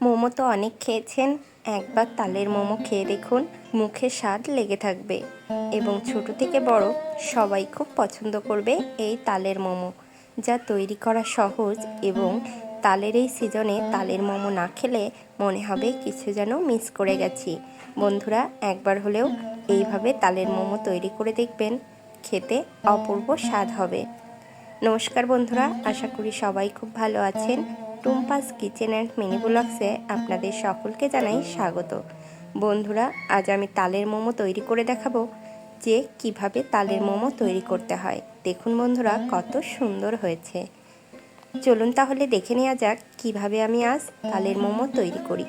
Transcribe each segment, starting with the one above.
মোমো তো অনেক খেয়েছেন, একবার তালের মোমো খেয়ে দেখুন, মুখে স্বাদ লেগে থাকবে। এবং ছোট থেকে বড় সবাই খুব পছন্দ করবে এই তালের মোমো, যা তৈরি করা সহজ এবং তালের এই সিজনে তালের মোমো না খেলে মনে হবে কিছু যেন মিস করে গেছি। বন্ধুরা, একবার হলেও এইভাবে তালের মোমো তৈরি করে দেখবেন, খেতে অপূর্ব স্বাদ হবে। নমস্কার বন্ধুরা, আশা করি সবাই খুব ভালো আছেন। টুম্পাস কিচেন অ্যান্ড মিনি ব্লগসে আপনাদের সকলকে জানাই স্বাগত। বন্ধুরা, আজ আমি তালের মোমো তৈরি করে দেখাবো। যে কীভাবে তালের মোমো তৈরি করতে হয়। দেখুন বন্ধুরা, কত সুন্দর হয়েছে। চলুন তাহলে দেখে নেওয়া যাক কীভাবে আমি আজ তালের মোমো তৈরি করি।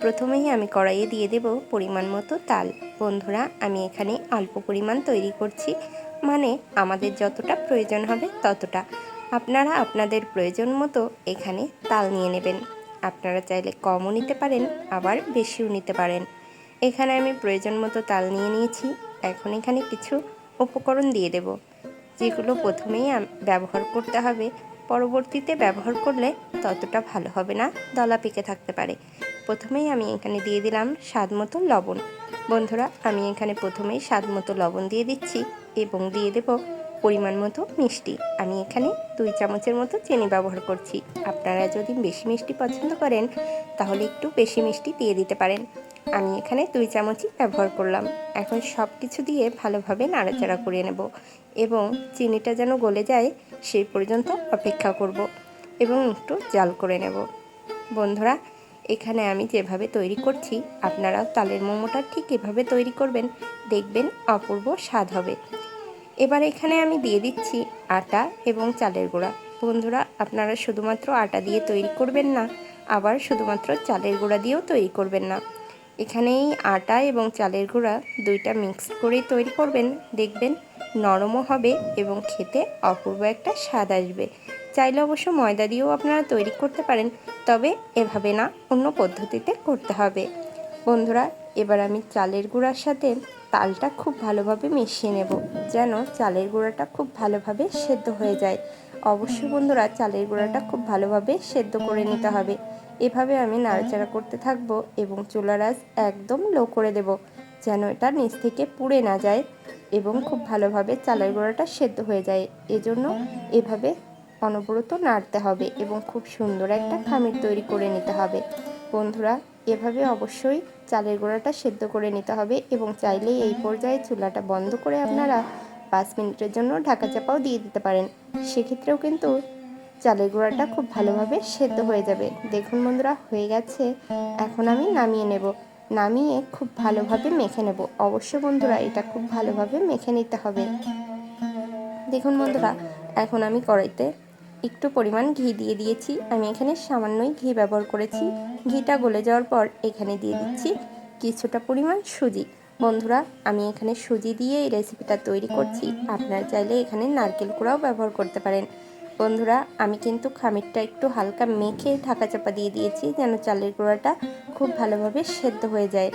প্রথমেই আমি কড়াইয়ে দিয়ে দেব পরিমাণ মতো তাল। বন্ধুরা, আমি এখানে অল্প পরিমাণ তৈরি করছি। মানে আমাদের যতটা প্রয়োজন হবে ততটা। আপনারা আপনাদের প্রয়োজন মতো এখানে তাল নিয়ে নেবেন। আপনারা চাইলে কমও নিতে পারেন, আবার বেশিও নিতে পারেন। এখানে আমি প্রয়োজন মতো তাল নিয়ে নিয়েছি। এখন এখানে কিছু উপকরণ দিয়ে দেব, যেগুলো প্রথমেই ব্যবহার করতে হবে। পরবর্তীতে ব্যবহার করলে ততটা ভালো হবে না, দলা পেকে থাকতে পারে। প্রথমেই আমি এখানে দিয়ে দিলাম স্বাদ মতো লবণ। বন্ধুরা, আমি এখানে প্রথমেই স্বাদ মতো লবণ দিয়ে দিচ্ছি এবং দিয়ে দেব পরিমাণ মতো মিষ্টি। আমি এখানে দুই চামচের মতো চিনি ব্যবহার করছি। আপনারা যদি বেশি মিষ্টি পছন্দ করেন, তাহলে একটু বেশি মিষ্টি দিয়ে দিতে পারেন। আমি এখানে দুই চামচই ব্যবহার করলাম। এখন সব কিছু দিয়ে ভালোভাবে নাড়াচাড়া করে নেব এবং চিনিটা যেন গলে যায়, সেই পর্যন্ত অপেক্ষা করব এবং একটু জাল করে নেব। বন্ধুরা, এখানে আমি যেভাবে তৈরি করছি, আপনারাও তালের মোমোটা ঠিক এভাবে তৈরি করবেন। দেখবেন অপূর্ব স্বাদ হবে। এবার এখানে আমি দিয়ে দিচ্ছি আটা এবং চালের গুঁড়া। বন্ধুরা, আপনারা শুধুমাত্র আটা দিয়ে তৈরি করবেন না, আবার শুধুমাত্র চালের গুঁড়া দিয়েও তৈরি করবেন না। এখানে এই আটা এবং চালের গুঁড়া দুইটা মিক্স করেই তৈরি করবেন। দেখবেন নরমও হবে এবং খেতে অপূর্ব একটা স্বাদ আসবে। চাইলে অবশ্য ময়দা দিয়েও আপনারা তৈরি করতে পারেন, তবে এভাবে না, অন্য পদ্ধতিতে করতে হবে। বন্ধুরা এবার আমি চালের গুঁড়ার সাথে তালটা খুব ভালোভাবে মিশিয়ে নেব, যেন চালের গুঁড়াটা খুব ভালোভাবে সেদ্ধ হয়ে যায়। অবশ্যই বন্ধুরা, চালের গুঁড়াটা খুব ভালোভাবে সেদ্ধ করে নিতে হবে। এভাবে আমি নাড়াচাড়া করতে থাকব এবং চুলার আঁচ একদম লো করে দেব, যেন এটা নিচ থেকে পুড়ে না যায় এবং খুব ভালোভাবে চালের গুঁড়াটা সেদ্ধ হয়ে যায়। এজন্য এভাবে অনবরত নাড়তে হবে এবং খুব সুন্দর একটা খামির তৈরি করে নিতে হবে। বন্ধুরা এভাবে অবশ্যই চালের গোড়াটা সেদ্ধ করে নিতে হবে এবং চাইলে এই পর্যায়ে চুলাটা বন্ধ করে আপনারা পাঁচ মিনিটের জন্য ঢাকা চাপাও দিয়ে দিতে পারেন। সেক্ষেত্রেও কিন্তু চালের গুঁড়াটা খুব ভালোভাবে সেদ্ধ হয়ে যাবে। দেখুন বন্ধুরা, হয়ে গেছে। এখন আমি নামিয়ে নেব। নামিয়ে খুব ভালোভাবে মেখে নেব। অবশ্য বন্ধুরা, এটা খুব ভালোভাবে মেখে নিতে হবে। দেখুন বন্ধুরা, এখন আমি কড়াইতে একটু পরিমাণ ঘি দিয়ে দিয়েছি। আমি এখানে সামান্যই ঘি ব্যবহার করেছি। ঘিটা গলে যাওয়ার পর এখানে দিয়ে দিচ্ছি কিছুটা পরিমাণ সুজি। বন্ধুরা, আমি এখানে সুজি দিয়ে এই রেসিপিটা তৈরি করছি। আপনারা চাইলে এখানে নারকেল কুড়াও ব্যবহার করতে পারেন। বন্ধুরা, আমি কিন্তু খামিরটা একটু হালকা মেখে ঢাকা চাপা দিয়ে দিয়েছি যেন চালের গুঁড়াটা খুব ভালোভাবে সেদ্ধ হয়ে যায়।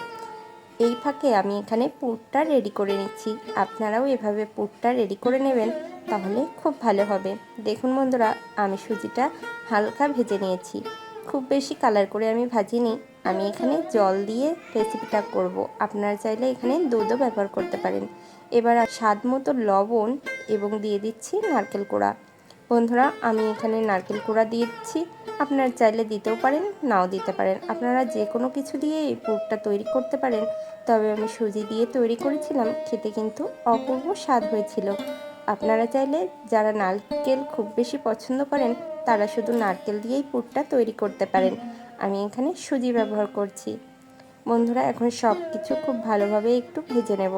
এই ফাঁকে আমি এখানে পুরটা রেডি করে নিচ্ছি। আপনারাও এভাবে পুরটা রেডি করে নেবেন, তাহলে খুব ভালো হবে। দেখুন বন্ধুরা, আমি সুজিটা হালকা ভেজে নিয়েছি। খুব বেশি কালার করে আমি ভাজিনি। আমি এখানে জল দিয়ে রেসিপিটা করব। আপনারা চাইলে এখানে দুধও ব্যবহার করতে পারেন। এবার স্বাদ মতো লবণ এবং দিয়ে দিচ্ছি নারকেল কোড়া। বন্ধুরা, আমি এখানে নারকেল কোড়া দিচ্ছি। আপনারা চাইলে দিতেও পারেন, নাও দিতে পারেন। আপনারা যে কোনো কিছু দিয়ে এই পুরটা তৈরি করতে পারেন। তবে আমি সুজি দিয়ে তৈরি করেছিলাম, খেতে কিন্তু অপূর্ব স্বাদ হয়েছিল। আপনারা চাইলে যারা নারকেল খুব বেশি পছন্দ করেন, তারা শুধু নারকেল দিয়েই পুরটা তৈরি করতে পারেন। আমি এখানে সুজি ব্যবহার করছি। বন্ধুরা, এখন সব কিছু খুব ভালোভাবে একটু ভেজে নেব।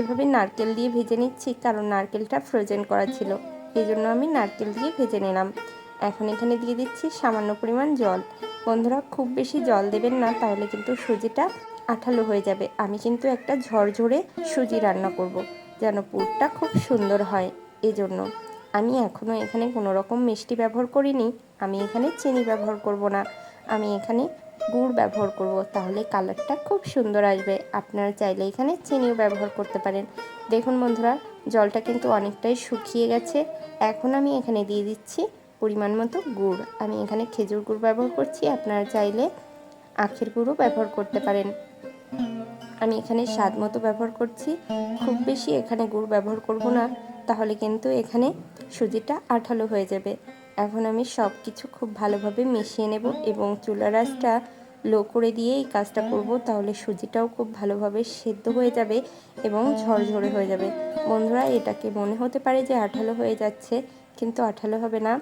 এভাবে নারকেল দিয়ে ভেজে নিচ্ছি, কারণ নারকেলটা ফ্রোজেন করা ছিল। এই জন্য আমি নারকেল দিয়ে ভেজে নিলাম। এখন এখানে দিয়ে দিচ্ছি সামান্য পরিমাণ জল। বন্ধুরা, খুব বেশি জল দেবেন না, তাহলে কিন্তু সুজিটা আঠালো হয়ে যাবে। আমি কিন্তু একটা ঝরঝরে সুজি রান্না করব। যেন পুরটা খুব সুন্দর হয় এজন্য। আমি এখনও এখানে কোনো রকম মিষ্টি ব্যবহার করিনি, আমি এখানে চিনি ব্যবহার করব না। আমি এখানে গুড় ব্যবহার করব, তাহলে কালারটা খুব সুন্দর আসবে। আপনারা চাইলে এখানে চিনিও ব্যবহার করতে পারেন। দেখুন বন্ধুরা, জলটা কিন্তু অনেকটাই শুকিয়ে গেছে। এখন আমি এখানে দিয়ে দিচ্ছি পরিমাণ মতো গুড়। আমি এখানে খেজুর গুড় ব্যবহার করছি, আপনারা চাইলে আখের গুঁড়ো ব্যবহার করতে পারেন। আমি এখানে স্বাদ মতো ব্যবহার করছি। খুব বেশি এখানে গুড় ব্যবহার করব না, তাহলে কিন্তু এখানে সুজিটা আঠালো হয়ে যাবে। এখন আমি সব কিছু খুব ভালোভাবে মিশিয়ে নেব এবং চুলা রাসটা লো করে দিয়ে এই কাজটা করব, তাহলে সুজিটাও খুব ভালোভাবে সেদ্ধ হয়ে যাবে এবং ঝরঝরে হয়ে যাবে। বন্ধুরা, এটাকে মনে হতে পারে যে আঠালো হয়ে যাচ্ছে, কিন্তু আঠালো হবে না।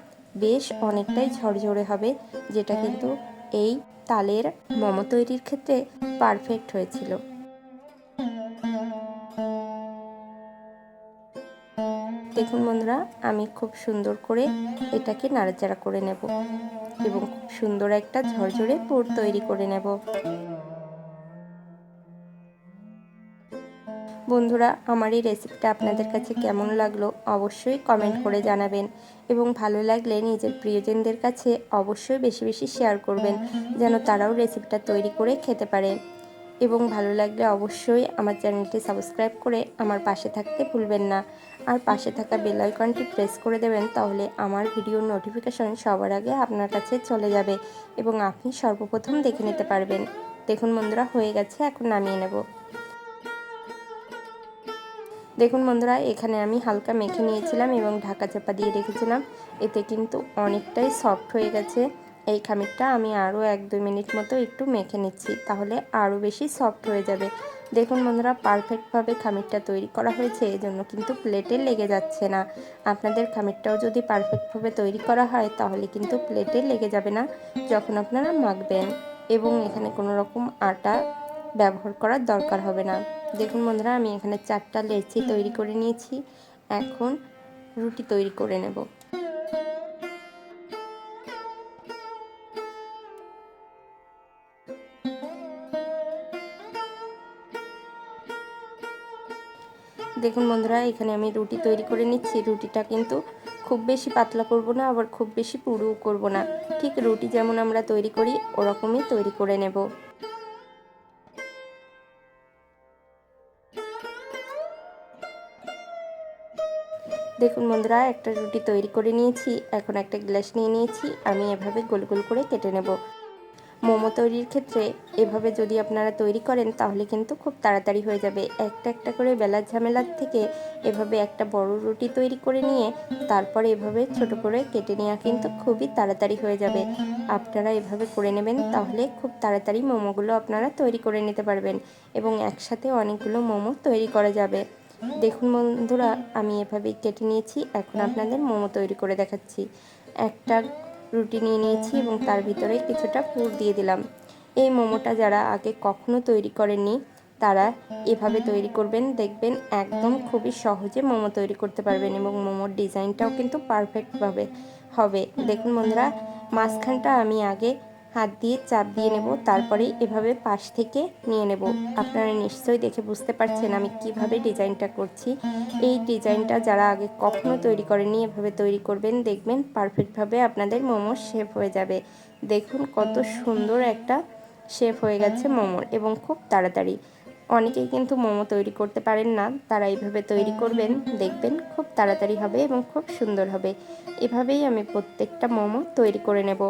বেশ অনেকটাই ঝরঝরে হবে, যেটা কিন্তু এই তালের মোমো তৈরির ক্ষেত্রে পারফেক্ট হয়েছিল। দেখুন বন্ধুরা, আমি খুব সুন্দর করে এটাকে নাড়াচাড়া করে নেব এবং খুব সুন্দর একটা ঝরঝরে পুর তৈরি করে নেব। বন্ধুরা, আমার এই রেসিপিটা আপনাদের কাছে কেমন লাগল অবশ্যই কমেন্ট করে জানাবেন এবং ভালো লাগলে নিজের প্রিয়জনদের কাছে অবশ্যই বেশি বেশি শেয়ার করবেন যেন তারাও রেসিপিটা তৈরি করে খেতে পারে। এবং ভালো লাগলে অবশ্যই আমার চ্যানেলটি সাবস্ক্রাইব করে আমার পাশে থাকতে ভুলবেন না। আর পাশে থাকা বেল আইকনটি প্রেস করে দেবেন, তাহলে আমার ভিডিওর নোটিফিকেশন সবার আগে আপনার কাছে চলে যাবে এবং আপনি সর্বপ্রথম দেখে নিতে পারবেন। দেখুন বন্ধুরা, হয়ে গেছে, এখন নামিয়ে নেব। দেখুন বন্ধুরা, এখানে আমি হালকা মেখে নিয়েছিলাম এবং ঢাকা চাপা দিয়ে রেখেছিলাম। এতে কিন্তু অনেকটাই সফট হয়ে গেছে। এই খামিরটা আমি আরও এক দুই মিনিট মতো একটু মেখে নিচ্ছি, তাহলে আরও বেশি সফট হয়ে যাবে। দেখুন বন্ধুরা পারফেক্টভাবে খামিরটা তৈরি করা হয়েছে এই জন্য কিন্তু প্লেটে লেগে যাচ্ছে না। আপনাদের খামিরটাও যদি পারফেক্টভাবে তৈরি করা হয়, তাহলে কিন্তু প্লেটে লেগে যাবে না, যখন আপনারা মাখবেন। এবং এখানে কোনো রকম আটা ব্যবহার করার দরকার হবে না। দেখুন বন্ধুরা, আমি এখানে চারটা লেচি তৈরি করে নিয়েছি। এখন রুটি তৈরি করে নেব। দেখুন বন্ধুরা, এখানে আমি রুটি তৈরি করে নিচ্ছি। রুটিটা কিন্তু খুব বেশি পাতলা করব না, আবার খুব বেশি পুরুও করব না। ঠিক রুটি যেমন আমরা তৈরি করি, ওরকমই তৈরি করে নেব। দেখুন বন্ধুরা, একটা রুটি তৈরি করে নিয়েছি, এখন একটা গ্লাস নিয়ে নিয়েছি, আমি এভাবে গোল গোল করে কেটে নেব। মোমো তৈরির ক্ষেত্রে এভাবে যদি আপনারা তৈরি করেন, তাহলে কিন্তু খুব তাড়াতাড়ি হয়ে যাবে। একটা একটা করে বেলার ঝামেলার থেকে এভাবে একটা বড় রুটি তৈরি করে নিয়ে, তারপরে এভাবে ছোট করে কেটে নেওয়া কিন্তু খুবই তাড়াতাড়ি হয়ে যাবে। আপনারা এভাবে করে নেবেন, তাহলে খুব তাড়াতাড়ি মোমোগুলো আপনারা তৈরি করে নিতে পারবেন এবং একসাথে অনেকগুলো মোমো তৈরি করা যাবে। দেখুন বন্ধুরা, আমি এভাবেই কেটে নিয়েছি, এখন আপনাদের মোমো তৈরি করে দেখাচ্ছি। একটা রুটি নিয়ে নিয়েছি এবং তার ভিতরে কিছুটা পুর দিয়ে দিলাম। এই মোমোটা যারা আগে কখনো তৈরি করেননি, তারা এভাবে তৈরি করবেন, দেখবেন একদম খুবই সহজে মোমো তৈরি করতে পারবেন এবং মোমোর ডিজাইনটাও কিন্তু পারফেক্টভাবে হবে। দেখুন বন্ধুরা, মাঝখানটা আমি আগে হাত দিয়ে চাপ দিয়ে নেব তারপরে এভাবে পাশ থেকে নিয়ে নেব। আপনারা নিশ্চয়ই দেখে বুঝতে পারছেন আমি কীভাবে ডিজাইনটা করছি। এই ডিজাইনটা যারা আগে কখনো তৈরি করেনি এভাবে তৈরি করবেন, দেখবেন পারফেক্টভাবে আপনাদের মোমো শেপ হয়ে যাবে। দেখুন কত সুন্দর একটা শেপ হয়ে গেছে মোমোর, এবং খুব তাড়াতাড়ি। অনেকেই কিন্তু মোমো তৈরি করতে পারেন না। তারা এইভাবে তৈরি করবেন, দেখবেন খুব তাড়াতাড়ি হবে এবং খুব সুন্দর হবে। এভাবেই আমি প্রত্যেকটা মোমো তৈরি করে নেব।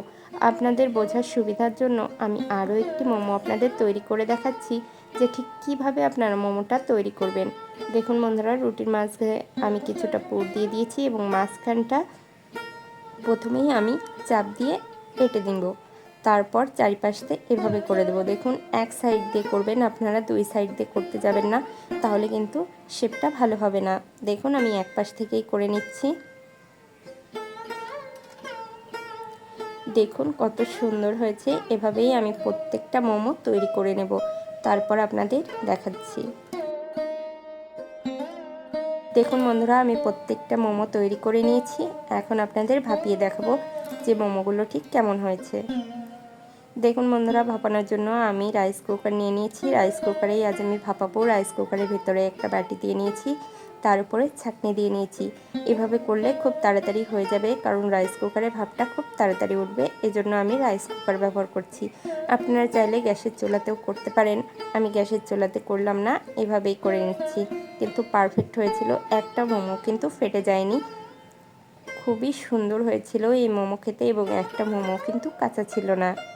আপনাদের বোঝার সুবিধার জন্য আমি আরও একটি মোমো আপনাদের তৈরি করে দেখাচ্ছি যে ঠিক কীভাবে আপনারা মোমোটা তৈরি করবেন। দেখুন বন্ধুরা, রুটির মাঝে আমি কিছুটা পুর দিয়ে দিয়েছি এবং মাঝখানটা প্রথমেই আমি চাপ দিয়ে কেটে দিব তারপর চারিপাশ এভাবে করে দেবো। দেখুন, এক সাইড দিয়ে করবেন, আপনারা দুই সাইড দিয়ে করতে যাবেন না, তাহলে কিন্তু শেপটা ভালো হবে না। দেখুন, আমি এক পাশ থেকেই করে নিচ্ছি। দেখুন, কত সুন্দর হয়েছে। এভাবেই আমি প্রত্যেকটা মোমো তৈরি করে নেব। তারপর আপনাদের দেখাচ্ছি। দেখুন বন্ধুরা, আমি প্রত্যেকটা মোমো তৈরি করে নিয়েছি। এখন আপনাদের ভাপিয়ে দেখাবো যে মোমোগুলো ঠিক কেমন হয়েছে। দেখুন বন্ধুরা, ভাপানোর জন্য আমি রাইস কুকার নিয়ে নিয়েছি। রাইস কুকারেই আজ আমি ভাপাবো। রাইস কুকারের ভেতরে একটা বাটি দিয়ে নিয়েছি। তার উপরে ছাকনি দিয়ে নিয়েছি। এভাবে করলে খুব তাড়াতাড়ি হয়ে যাবে, কারণ রাইস কুকারে ভাপটা খুব তাড়াতাড়ি উঠবে। এজন্য আমি রাইস কুকার ব্যবহার করছি। আপনারা চাইলে গ্যাসের চুলাতেও করতে পারেন। আমি গ্যাসের চুলাতে করলাম না, এভাবেই করে নিচ্ছি। কিন্তু পারফেক্ট হয়েছিল। একটা মোমো কিন্তু ফেটে যায়নি। খুবই সুন্দর হয়েছিল এই মোমো খেতে এবং একটা মোমো কিন্তু কাঁচা ছিল না।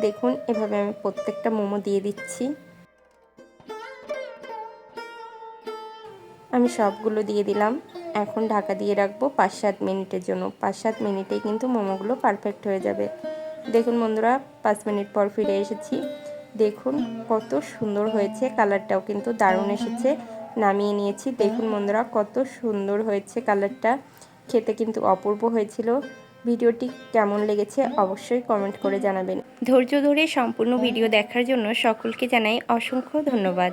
দেখুন, এভাবে আমি প্রত্যেকটা মোমো দিয়ে দিচ্ছি। আমি সবগুলো দিয়ে দিলাম। এখন ঢাকা দিয়ে রাখব পাঁচ সাত মিনিটের জন্য। পাঁচ সাত মিনিটেই কিন্তু মোমোগুলো পারফেক্ট হয়ে যাবে। দেখুন বন্ধুরা, পাঁচ মিনিট পর ফিরে এসেছি। দেখুন কত সুন্দর হয়েছে কালারটাও কিন্তু দারুণ এসেছে। নামিয়ে নিয়েছি। দেখুন বন্ধুরা, কত সুন্দর হয়েছে কালারটা। খেতে কিন্তু অপূর্ব হয়েছিল। ভিডিওটি কেমন লেগেছে অবশ্যই কমেন্ট করে জানাবেন। ধৈর্য ধরে সম্পূর্ণ ভিডিও দেখার জন্য সকলকে জানাই অসংখ্য ধন্যবাদ।